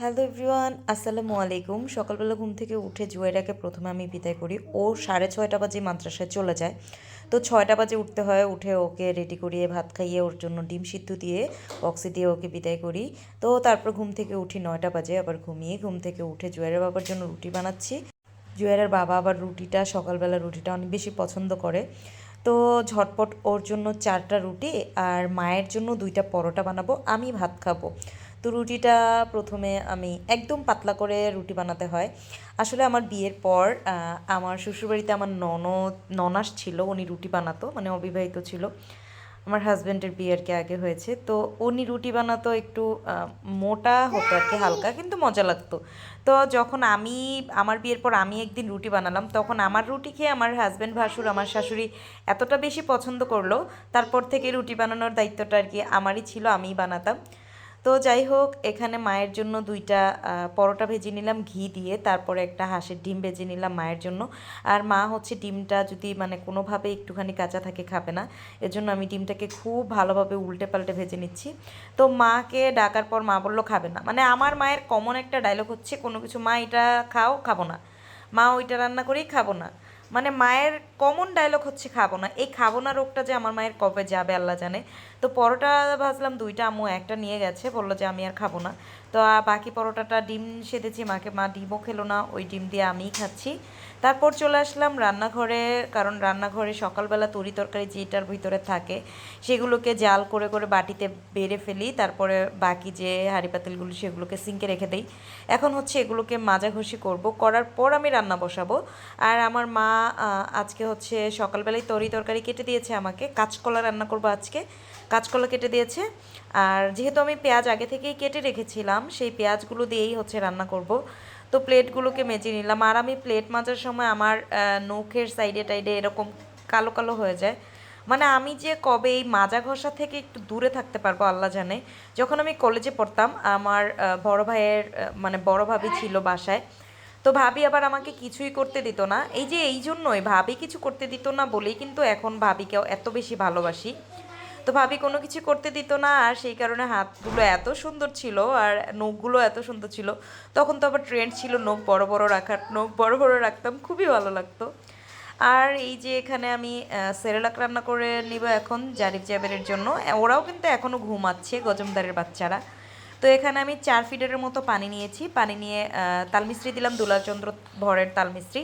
Hello everyone, আসসালামু আলাইকুম। সকালবেলা ঘুম থেকে উঠে জুয়েরাকে প্রথমে আমি বিদায় করি। ও সাড়ে ছয়টা বাজে মাদ্রাসায় চলে যায়। তো ছয়টা বাজে উঠতে হয়, উঠে ওকে রেডি করিয়ে ভাত খাইয়ে ওর জন্য ডিম সিদ্ধ দিয়ে বক্সে দিয়ে ওকে বিদায় করি। তো তারপর ঘুম থেকে উঠি নয়টা বাজে, আবার ঘুমিয়ে ঘুম থেকে উঠে জুয়েরের বাবার জন্য রুটি বানাচ্ছি। জুয়েরের বাবা আবার রুটিটা, সকালবেলা রুটিটা অনেক বেশি পছন্দ করে। তো ঝটপট ওর জন্য চারটা রুটি আর মায়ের জন্য দুইটা পরোটা বানাবো, আমি ভাত খাব। তো রুটিটা প্রথমে আমি একদম পাতলা করে রুটি বানাতে হয়। আসলে আমার বিয়ের পর আমার শ্বশুরবাড়িতে আমার ননদ, ননাস ছিল, উনি রুটি বানাতো মানে অবিবাহিত ছিল। আমার হাজব্যান্ডের বিয়ে আর কি আগে হয়েছে। তো উনি রুটি বানাতো একটু মোটা হতো আর কি, হালকা, কিন্তু মজা লাগতো। তো যখন আমি, আমার বিয়ের পর আমি একদিন রুটি বানালাম, তখন আমার রুটি খেয়ে আমার হাজব্যান্ড ভাসুর, আমার শাশুড়ি এতটা বেশি পছন্দ করল, তারপর থেকে রুটি বানানোর দায়িত্বটা আর কি আমারই ছিল, আমিই বানাতাম। তো যাই হোক, এখানে মায়ের জন্য দুইটা পরোটা ভেজে নিলাম, ঘি দিয়ে, তারপরে একটা হাঁসের ডিম ভেজে নিলাম মায়ের জন্য। আর মা হচ্ছে ডিমটা যদি মানে কোনোভাবে একটুখানি কাঁচা থাকে খাবে না, এজন্য আমি ডিমটাকে খুব ভালোভাবে উল্টে পাল্টে ভেজে নিচ্ছি। তো মাকে ডাকার পর মা বলল, খাবে না। মানে আমার মায়ের কমন একটা ডায়লগ হচ্ছে, কোনো কিছু মা এটা খাও, খাব না। মা ওইটা রান্না করেই খাব না। মানে মায়ের কমন ডায়লগ হচ্ছে খাব না। এই খাব না রোগটা যে আমার মায়ের কবে যাবে, আল্লাহ জানে। তো পরোটা ভাজলাম, দুইটা আম্মু একটা নিয়ে গেছে, বলল যে আমি আর খাব না। তো বাকি পরোটাটা ডিম সেধেছি মাকে মা ডিমও খেলো না, ওই ডিম দিয়ে আমিই খাচ্ছি। তারপর চলে আসলাম রান্নাঘরে, কারণ রান্নাঘরে সকালবেলা তরি তরকারি যেটার ভিতরে থাকে, সেগুলোকে জাল করে করে বাটিতে বেড়ে ফেলি, তারপরে বাকি যে হাঁড়ি পাতিলগুলো, সেগুলোকে সিঙ্কে রেখে দেই। এখন হচ্ছে এগুলোকে মাজাঘষি করব, করার পর আমি রান্না বসাবো। আর আমার মা আজকে হচ্ছে সকালবেলায় তরি তরকারি কেটে দিয়েছে আমাকে। কাঁচকলা রান্না করব আজকে। কাঁচকলা কেটে দিয়েছে। আর যেহেতু আমি পেঁয়াজ আগে থেকেই কেটে রেখেছিলাম, সেই পেঁয়াজগুলো দিয়েই হচ্ছে রান্না করব। তো প্লেটগুলোকে মেজে নিলাম। আর আমি প্লেট মাজার সময় আমার নখের সাইডে টাইডে এরকম কালো কালো হয়ে যায়। মানে আমি যে কবে এই মাজা ঘষা থেকে একটু দূরে থাকতে পারব, আল্লাহ জানে। যখন আমি কলেজে পড়তাম, আমার বড় ভাইয়ের মানে বড় ভাবি ছিল বাসায় তো ভাবি আবার আমাকে কিছুই করতে দিত না। এই যে এই জন্যই ভাবি কিছু করতে দিত না বলেই কিন্তু এখন ভাবিকেও এত বেশি ভালোবাসি। তো ভাবি কোনো কিছু করতে দিত না আর সেই কারণে হাতগুলো এত সুন্দর ছিল আর নখগুলো এত সুন্দর ছিল। তখন তো আবার ট্রেন্ড ছিল নখ বড় বড় রাখার, নখ বড় বড় রাখতাম, খুবই ভালো লাগতো। আর এই যে এখানে আমি সেরেলাক রান্না করে নিব এখন জারিফ জাবেরের জন্য। ওরাও কিন্তু এখনও ঘুমাচ্ছে, গজমদারের বাচ্চারা। তো এখানে আমি চার ফিটের মতো পানি নিয়েছি। পানি নিয়ে তালমিস্ত্রি দিলাম দুলাচন্দ্র ভরের তালমিস্ত্রি।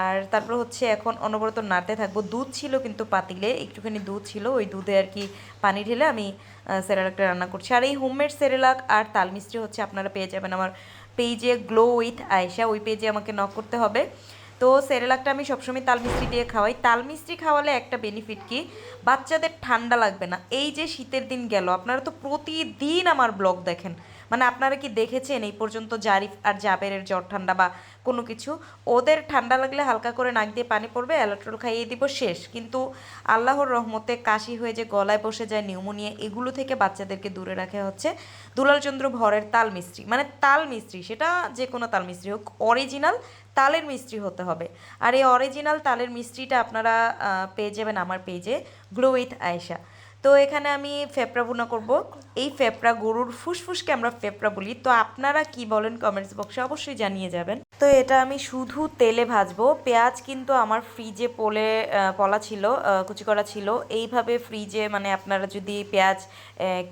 আর তারপর হচ্ছে এখন অনবরত নাড়তে থাকব। দুধ ছিল কিন্তু পাতিলে, একটুখানি দুধ ছিল, ওই দুধে আর কি পানি ঢেলে আমি সেরেলাকটা রান্না করছি। আর এই হোমমেড সেরেলাক আর তালমিস্ত্রি হচ্ছে আপনারা পেয়ে যাবেন আমার পেজে গ্লো উইথ আয়শা ওই পেজে আমাকে নক করতে হবে। তো সেরেলাকটা আমি সবসময় তাল মিষ্টি দিয়ে খাওয়াই। তাল মিষ্টি খাওয়ালে একটা বেনিফিট কি? বাচ্চাদের ঠান্ডা লাগবে না। এই যে শীতের দিন গেল, আপনারা তো প্রতিদিন আমার ব্লগ দেখেন। মানে আপনারা কি দেখেছেন এই পর্যন্ত জারিফ আর জাবেরের জ্বর ঠান্ডা বা কোনো কিছু? ওদের ঠান্ডা লাগলে হালকা করে নাক দিয়ে পানি পড়বে, অ্যালাট্রল খাইয়ে দিব শেষ। কিন্তু আল্লাহর রহমতে কাশি হয়ে যে গলায় বসে যায় নিউমোনিয়া, এগুলো থেকে বাচ্চাদেরকে দূরে রাখা হচ্ছে দুলালচন্দ্র ভরের তাল মিস্ত্রি। মানে তাল মিস্ত্রি, সেটা যে কোনো তাল মিস্ত্রি হোক, অরিজিনাল তালের মিস্ত্রি হতে হবে। আর এই অরিজিনাল তালের মিস্ত্রিটা আপনারা পেয়ে যাবেন আমার পেজে গ্লো উইথ আয়েশা তো এখানে আমি ফেপড়া বুনা করব। এই ফেপড়া গরুর ফুসফুসকে আমরা ফেপড়া বলি। তো আপনারা কি বলেন কমেন্টস বক্সে অবশ্যই জানিয়ে যাবেন। তো এটা আমি শুধু তেলে ভাজবো। পেঁয়াজ কিন্তু আমার ফ্রিজে পোলে পলা ছিল কুচি করা ছিল। এইভাবে ফ্রিজে মানে আপনারা যদি পেঁয়াজ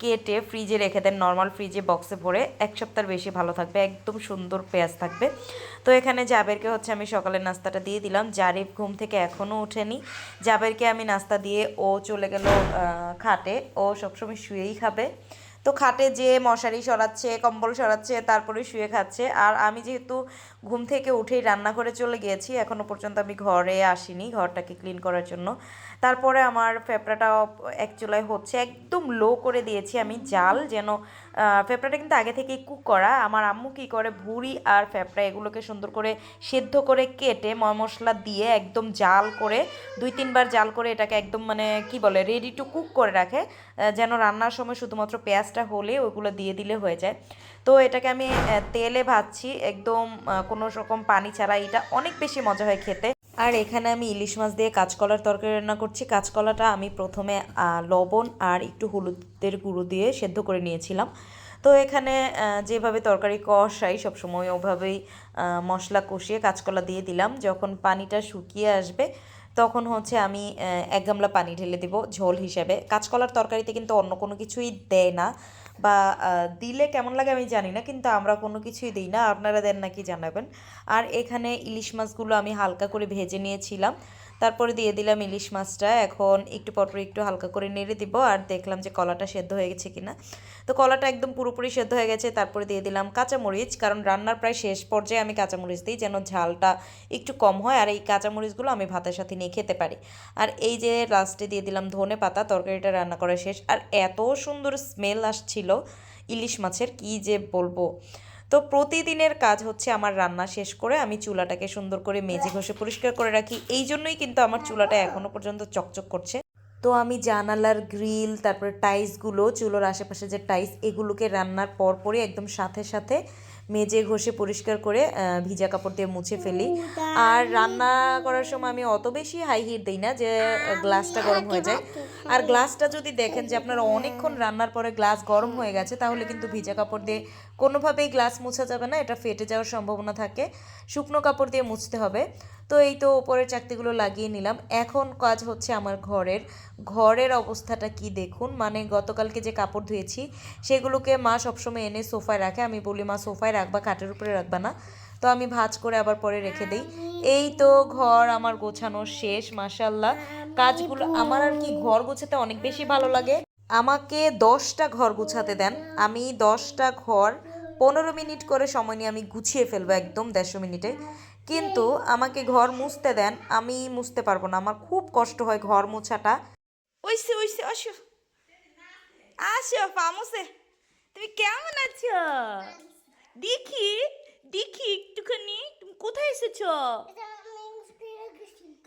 কেটে ফ্রিজে রেখে দেন নর্মাল ফ্রিজে বক্সে ভরে এক সপ্তাহ বেশি ভালো থাকবে, একদম সুন্দর পেঁয়াজ থাকবে। তো এখানে জাবেরকে হচ্ছে আমি সকালের নাস্তাটা দিয়ে দিলাম। জারিফ ঘুম থেকে এখনও ওঠেনি। জাবেরকে আমি নাস্তা দিয়ে ও চলে গেল খাটে, ও সবসময় শুয়েই খাবে। তো খাটে যে মশারি সরাচ্ছে, কম্বল সরাচ্ছে, তারপরে শুয়ে খাচ্ছে। আর আমি যেহেতু ঘুম থেকে উঠেই রান্না করে চলে গিয়েছি এখনও পর্যন্ত আমি ঘরে আসিনি, ঘরটাকে ক্লিন করার জন্য। তারপরে আমার ফেপড়াটা এক চুলায় হচ্ছে একদম লো করে দিয়েছি আমি জাল যেন আহ, ফেপড়াটা কিন্তু আগে থেকেই কুক করা। আমার আম্মু কী করে ভুড়ি আর ফেপড়া এগুলোকে সুন্দর করে সেদ্ধ করে কেটে মশলা দিয়ে একদম জাল করে দুই তিনবার জাল করে এটাকে একদম মানে কি বলে রেডি টু কুক করে রাখে যেন রান্নার সময় শুধুমাত্র পেঁয়াজটা হলে ওইগুলো দিয়ে দিলে হয়ে যায়। তো এটাকে আমি তেলে ভাজছি একদম কোনো রকম পানি ছাড়া। এটা অনেক বেশি মজা হয় খেতে। আর এখানে আমি ইলিশ মাছ দিয়ে কাঁচকলার তরকারি রান্না করছি। কাঁচকলাটা আমি প্রথমে লবণ আর একটু হলুদের গুঁড়ো দিয়ে সেদ্ধ করে নিয়েছিলাম। তো এখানে যেভাবে তরকারি কষাই সবসময় ওভাবেই মশলা কষিয়ে কাঁচকলা দিয়ে দিলাম। যখন পানিটা শুকিয়ে আসবে তখন হচ্ছে আমি এক গামলা পানি ঢেলে দিব ঝোল হিসেবে। কাঁচকলার তরকারিতে কিন্তু অন্য কোনো কিছুই দেয় না বা দিলে কেমন লাগে আমি জানি না, কিন্তু আমরা কোনো কিছুই দিই না। আপনারা দেন নাকি জানাবেন। আর এখানে ইলিশ মাছগুলো আমি হালকা করে ভেজে নিয়েছিলাম। তারপরে দিয়ে দিলাম ইলিশ মাছটা। এখন একটু পরপর একটু হালকা করে নেড়ে দিব আর দেখলাম যে কলাটা সেদ্ধ হয়ে গেছে কিনা। তো কলাটা একদম পুরোপুরি সেদ্ধ হয়ে গেছে, তারপরে দিয়ে দিলাম কাঁচামরিচ। কারণ রান্নার প্রায় শেষ পর্যায়ে আমি কাঁচামরিচ দিই যেন ঝালটা একটু কম হয় আর এই কাঁচামরিচগুলো আমি ভাতের সাথে নিয়ে খেতে পারি। আর এই যে লাস্টে দিয়ে দিলাম ধনে পাতা, তরকারিটা রান্না করা শেষ। আর এত সুন্দর স্মেল আসছিল ইলিশ মাছের, কি যে বলব। তো প্রতিদিনের কাজ হচ্ছে আমার রান্না শেষ করে আমি চুলাটাকে সুন্দর করে মেজে ঘষে পরিষ্কার করে রাখি। এই জন্যই কিন্তু আমার চুলাটা এখনও পর্যন্ত চকচক করছে। তো আমি জানালার গ্রিল, তারপরে টাইলসগুলো, চুলোর আশেপাশে যে টাইলস, এগুলোকে রান্নার পরপরই একদম সাথে সাথে মেজে ঘষে পরিষ্কার করে ভিজা কাপড় দিয়ে মুছে ফেলি। আর রান্না করার সময় আমি অত বেশি হাই হিট দিই না যে গ্লাসটা গরম হয়ে যায়। আর গ্লাসটা যদি দেখেন যে আপনারা অনেকক্ষণ রান্নার পরে গ্লাস গরম হয়ে গেছে তাহলে কিন্তু ভিজা কাপড় দিয়ে কোনোভাবেই গ্লাস মুছা যাবে না এটা ফেটে যাওয়ার সম্ভাবনা থাকে। শুকনো কাপড় দিয়ে মুছতে হবে। তো এই তো ওপরের চাকতিগুলো লাগিয়ে নিলাম। এখন কাজ হচ্ছে আমার ঘরের। ঘরের অবস্থাটা কি দেখুন? মানে গতকালকে যে কাপড় ধুয়েছি, সেগুলোকে মা সবসময় এনে সোফায় রাখে। আমি বলি, মা, সোফায় রাখবা খাটের উপরে রাখবা না। তো আমি ভাজ করে আবার পরে রেখে দিই। এই তো ঘর আমার গোছানো শেষ মাসাল্লাহ কাজগুলো, আমার আর কি ঘর গোছাতে অনেক বেশি ভালো লাগে। আমাকে দশটা ঘর গুছাতে দেন। আমি দশটা ঘর পনেরো মিনিট করে সময় নিয়ে আমি গুছিয়ে ফেলব একদম দেড়শো মিনিটে। কিন্তু আমাকে ঘর মুছতে দেন আমি মুছতে পারব না। আমার খুব কষ্ট হয় ঘর মোছাটা। ওইসে ওইসে আসো। আসো ফামুসে তুমি কেমন আছো? দেখি দেখি একটুখানি। তুমি কোথায় এসেছ?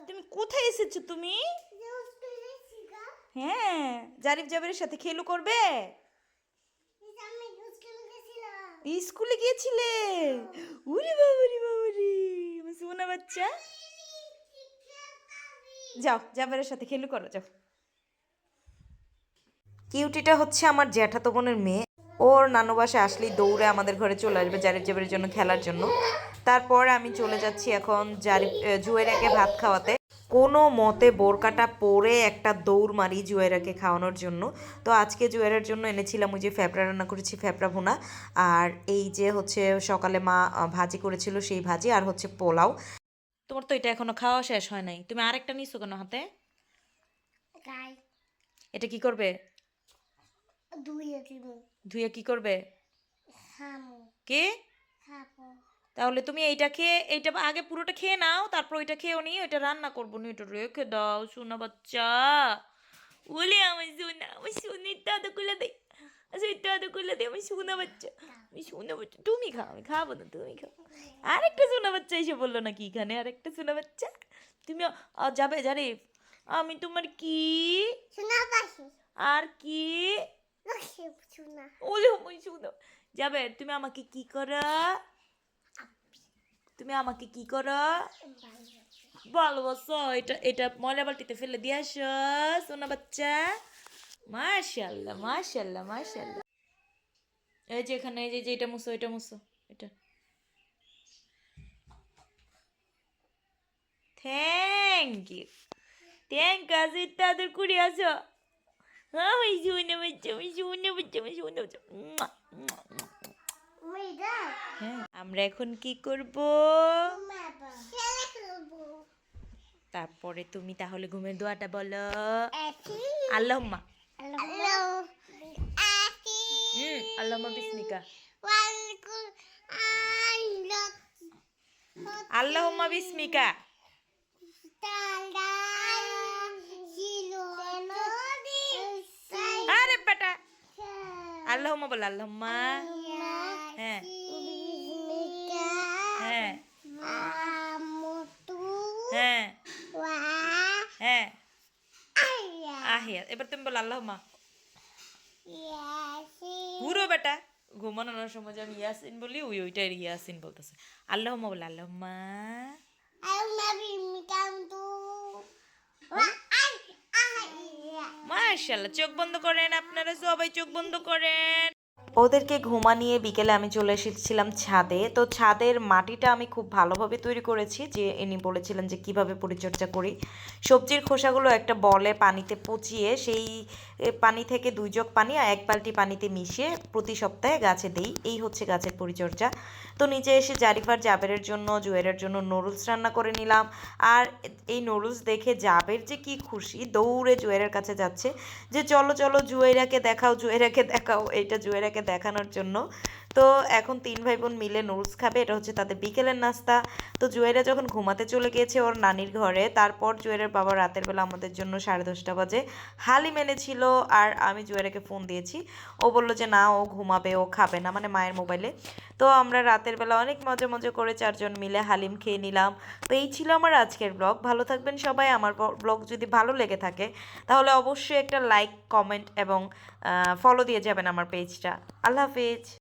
তুমি কোথায় এসেছ তুমি? হ্যাঁ জারিফ জাবেরের সাথে খেলু করবে? স্কুলে গিয়েছিলে? উরি বাবারি বাবারি। আমার সোনা বাচ্চা। যাও জাবেরের সাথে খেলু করো, যাও। কিউটিটা হচ্ছে আমার জ্যাঠাতো বোনের মেয়ে। ওর নানু বাসে আসলেই দৌড়ে আমাদের ঘরে চলে আসবে জারিফ জাবের জন্য খেলার জন্য। তারপর আমি চলে যাচ্ছি এখন জারিফ জুয়ের জুয়েরাকে ভাত খাওয়াতে। কোনো মতে বোরকাটা পরে একটা দৌড় মারি জুয়েরাকে খাওয়ানোর জন্য। তো আজকে জুয়েরার জন্য এনেছিলাম ওই যে ফ্যাপড়া রান্না করেছি ফ্যাপড়া ভুনা। আর এই যে হচ্ছে সকালে মা ভাজি করেছিল সেই ভাজি আর হচ্ছে পোলাও। তোমার তো এটা এখনও খাওয়া শেষ হয় নাই। তুমি আরেকটা নিছো কেন হাতে? এটা কি করবে? ধুয়ে কি করবে? কে? তাহলে তুমি এইটা খেয়ে এইটা আগে পুরোটা খেয়ে নাও তারপর ওইটা খেয়েও নি ওইটা রান্না করব। নি ওইটা রেখে দাও সোনা বাচ্চা। বলে আমার সোনা আমার সোনের দাদা কুলে দে আচ্ছা দাদা কুলে দে আমি সোনা বাচ্চা আমি সোনা বাচ্চা। তুমি খাও আমি খাব না তুমি খাও। আরেকটা সোনা বাচ্চা এসে বলল নাকি এখানে আরেকটা সোনা বাচ্চা? তুমি যাবে জারিফ আমি তোমার কি? আর কি? ওলে শুনো যাবে তুমি আমাকে কি করো? তুমি আমাকে কি করো? ভালোবাসো এটা এটা ময়লা বালতিতে ফেলে দিয়ে আসো সোনা বাচ্চা। মাশাল্লাহ মাশাল্লাহ মাশাল্লাহ এই যে এখানে এই যে এটা মুছো এটা মুসো এটা। থ্যাংক ইউ থ্যাংক আজ তাদের করে আসো। হ্যাঁ ওই শুনে বাচ্চা ওই শুনে বাচ্চা ওই শুনে বাচ্চা মুয়া, মুয়া, মুয়া। হ্যাঁ। আমরা এখন কি করব? তারপরে তুমি তাহলে ঘুমের দোয়াটা বলো। আল্লাহম্মা। হুম, আল্লাহম্মা বিসমিকা। আল্লাহম্মা বিসমিকা। আরে বেটা। আল্লাহম্মা বল আল্লাহম্মা। হ্যাঁ। হ্যাঁ হ্যাঁ আহিয়া এবার তুমি বল আল্লাহম্মা ঘুরো বেটা ঘুমানোর সময় যে আমি ইয়াসিন বলি ওই ওইটাই ইয়াসিন বলতেছে আল্লাহম্মা বল আল্লাহম্মা মাশাল্লাহ চোখ বন্ধ করেন আপনারা সবাই চোখ বন্ধ করেন ওদেরকে ঘুমানিয়ে বিকেলে আমি চলে এসেছিলাম ছাদে। তো ছাদের মাটিটা আমি খুব ভালোভাবে তৈরি করেছি যে ইনি বলেছিলেন যে কীভাবে পরিচর্যা করি। সবজির খোসাগুলো একটা বলে পানিতে পচিয়ে সেই পানি থেকে দুই জগ পানি আর এক বালতি পানিতে মিশিয়ে প্রতি সপ্তাহে গাছে দেই। এই হচ্ছে গাছের পরিচর্যা। তো নিচে এসে জারিফার জাবেরের জন্য জুয়েরের জন্য নুডলস রান্না করে নিলাম। আর এই নুডলস দেখে জাবের যে কি খুশি দৌড়ে জুয়েরের কাছে যাচ্ছে যে, চলো চলো জুয়েরাকে দেখাও জুয়েরাকে দেখাও। এটা জুয়েরাকে দেখানোর জন্য। তো এখন তিন ভাই বোন মিলে নুডলস খাবে, এটা হচ্ছে তাদের বিকেলের নাস্তা। তো জুয়েরা যখন ঘুমাতে চলে গিয়েছে ওর নানির ঘরে, তারপর জুয়েরের বাবা রাতের বেলা আমাদের জন্য সাড়ে দশটা বাজে। হালিম এনেছিল আর আমি জুয়েরাকে ফোন দিয়েছি। ও বলল যে, না, ও ঘুমাবে, ও খাবে না। মানে মায়ের মোবাইলে। তো আমরা রাতের বেলা অনেক মজা মজা করে চারজন মিলে হালিম খেয়ে নিলাম। তো এই ছিল আমার আজকের ব্লগ। ভালো থাকবেন সবাই। আমার ব্লগ যদি ভালো লেগে থাকে, তাহলে অবশ্যই একটা লাইক, কমেন্ট এবং ফলো দিয়ে যাবেন আমার পেজটা আল্লাহ হাফিজ।